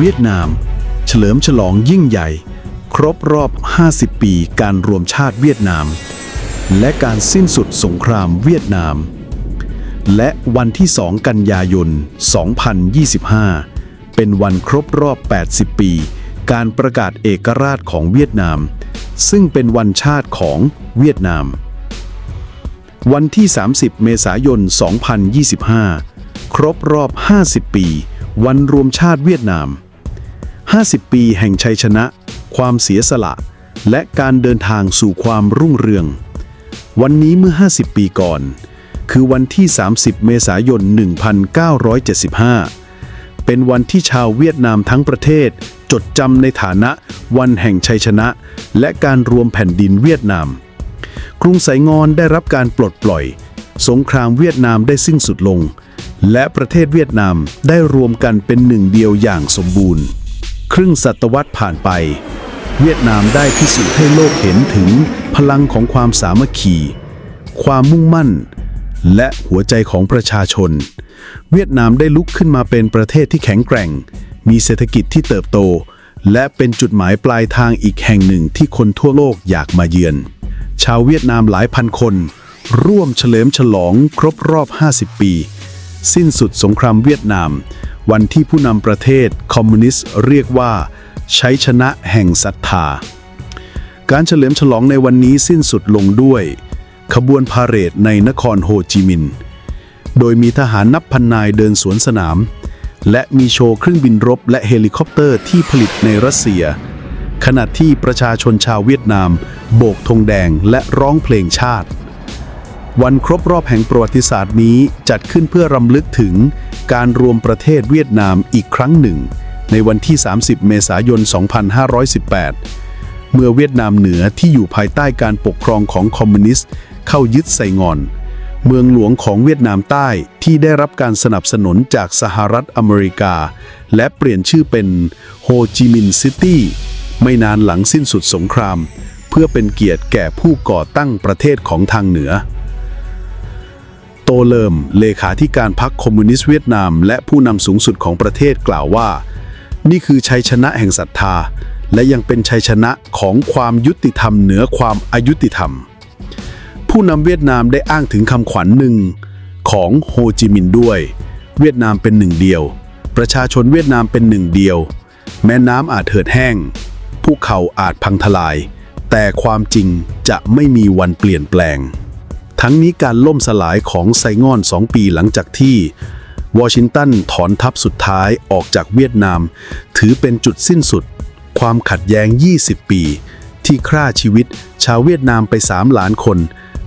เวียดนาม เฉลิมฉลองยิ่งใหญ่ ครบรอบ 50 ปีการรวมชาติเวียดนาม และการสิ้นสุดสงครามเวียดนาม และวันที่ 2 กันยายน 2025 เป็นวันครบรอบ 80 ปี การประกาศเอกราชของเวียดนาม ซึ่งเป็นวันชาติของเวียดนาม วันที่ 30 เมษายน 2025 ครบรอบ 50 ปี วันรวมชาติเวียดนาม 50 ปีแห่งชัยชนะ ความเสียสละ และการเดินทางสู่ความรุ่งเรือง วันนี้เมื่อ 50 ปีก่อน คือวันที่ 30 เมษายน 1975 เป็นวันที่ชาวเวียดนามทั้งประเทศ จดจำในฐานะวันแห่งชัยชนะ และการรวมแผ่นดินเวียดนาม กรุงไสงอนได้รับการปลดปล่อย สงครามเวียดนามได้สิ้นสุดลง และประเทศเวียดนามได้รวมกันเป็นหนึ่งเดียวอย่างสมบูรณ์ ครึ่งศตวรรษผ่านไป เวียดนามได้พิสูจน์ให้โลกเห็นถึงพลังของความสามัคคี ความมุ่งมั่น และหัวใจของประชาชน เวียดนามได้ลุกขึ้นมาเป็นประเทศที่แข็งแกร่ง มีเศรษฐกิจที่เติบโต และเป็นจุดหมายปลายทางอีกแห่งหนึ่งที่คนทั่วโลกอยากมาเยือน ชาวเวียดนามหลายพันคน ร่วมเฉลิมฉลองครบรอบ 50 ปี สิ้นสุดสงครามเวียดนาม วันที่ผู้นำประเทศคอมมิวนิสต์เรียกว่า ใชัยชนะแห่งศรัทธา การเฉลิมฉลองในวันนี้สิ้นสุดลงด้วย ขบวนพาเหรดในนครโฮจิมินห์โดยมีทหารนับพันนายเดินสวนสนาม และมีโชว์เครื่องบินรบและเฮลิคอปเตอร์ที่ผลิตในรัสเซีย ขณะที่ประชาชนชาวเวียดนาม โบกธงแดงและร้องเพลงชาติ วันครบรอบแห่งประวัติศาสตร์นี้จัดขึ้นเพื่อรำลึกถึงการรวมประเทศเวียดนามอีกครั้งหนึ่ง ในวันที่ 30 เมษายน 2518 เมื่อเวียดนามเหนือที่อยู่ภายใต้การปกครองของคอมมิวนิสต์เข้ายึดไซงอน เมืองหลวงของเวียดนามใต้ที่ได้รับการสนับสนุนจากสหรัฐอเมริกา และเปลี่ยนชื่อเป็นโฮจิมินห์ซิตี้ไม่นานหลังสิ้นสุดสงคราม เพื่อเป็นเกียรติแก่ผู้ก่อตั้งประเทศของทางเหนือ โตเลิม เลขาธิการพรรคคอมมิวนิสต์เวียดนาม และผู้นำสูงสุดของประเทศกล่าวว่า นี่คือชัยชนะแห่งศรัทธา และยังเป็นชัยชนะของความยุติธรรมเหนือความอายุติธรรม ผู้นำเวียดนามได้อ้างถึงคำขวัญหนึ่งของโฮจิมินห์ด้วย เวียดนามเป็นหนึ่งเดียว ประชาชนเวียดนามเป็นหนึ่งเดียว แม้น้ำอาจเถิดแห้งภูเขาอาจพังทลาย แต่ความจริงจะไม่มีวันเปลี่ยนแปลง ทั้งนี้การล่มสลายของไซงอนสองปีหลังจากที่วอชิงตันถอนทัพสุดท้ายออกจากเวียดนาม ถือเป็นจุดสิ้นสุด ความขัดแย้ง 20 ปี ที่ฆ่าชีวิต ชาวเวียดนามไป 3 ล้านคน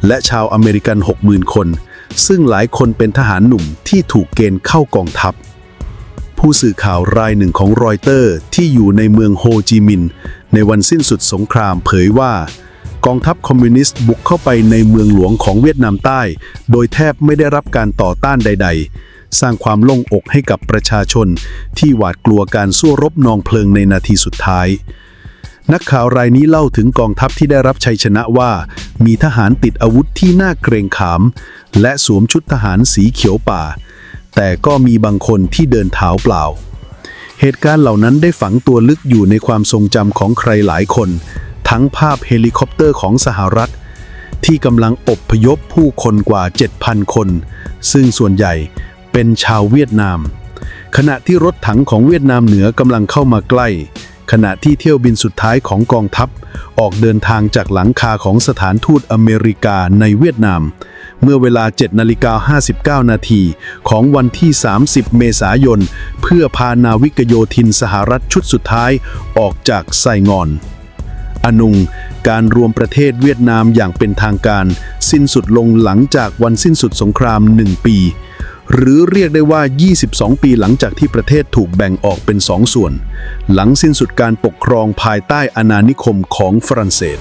และชาวอเมริกัน 60,000 คน ซึ่งหลายคนเป็นทหารหนุ่มที่ถูกเกณฑ์เข้ากองทัพ ผู้สื่อข่าวรายหนึ่งของรอยเตอร์ที่อยู่ในเมืองโฮจิมินห์ในวันสิ้นสุดสงครามเผยว่า กองทัพคอมมิวนิสต์บุกเข้าไปในเมืองหลวงของเวียดนามใต้ โดยแทบไม่ได้รับการต่อต้านใด ๆ สร้างความโล่งอกให้กับประชาชน ที่หวาดกลัวการสู้รบนองเพลิงในนาทีสุดท้าย นักข่าวรายนี้เล่าถึงกองทัพที่ได้รับชัยชนะว่า มีทหารติดอาวุธที่น่าเกรงขาม และสวมชุดทหารสีเขียวป่า แต่ก็มีบางคนที่เดินเท้าเปล่า เหตุการณ์เหล่านั้นได้ฝังตัวลึกอยู่ในความทรงจำของใครหลายคน ทั้งภาพเฮลิคอปเตอร์ของสหรัฐ ที่กำลังอบพยพผู้คนกว่า 7,000 คน ซึ่งส่วนใหญ่เป็นชาวเวียดนาม ขณะที่รถถังของเวียดนามเหนือกำลังเข้ามาใกล้ ขณะที่เที่ยวบินสุดท้ายของกองทัพ ออกเดินทางจากหลังคาของสถานทูตอเมริกาในเวียดนาม เมื่อเวลา7นาฬิกา59 นาทีของวันที่ 30 เมษายน เพื่อพานาวิกโยธินสหรัฐชุดสุดท้ายออกจากไซงอน อนุง การรวมประเทศเวียดนามอย่างเป็นทางการ สิ้นสุดลงหลังจากวันสิ้นสุดสงคราม 1 ปี หรือเรียกได้ว่า 22 ปีหลังจากที่ประเทศถูกแบ่งออกเป็นสองส่วน หลังสิ้นสุดการปกครองภายใต้อาณานิคมของฝรั่งเศส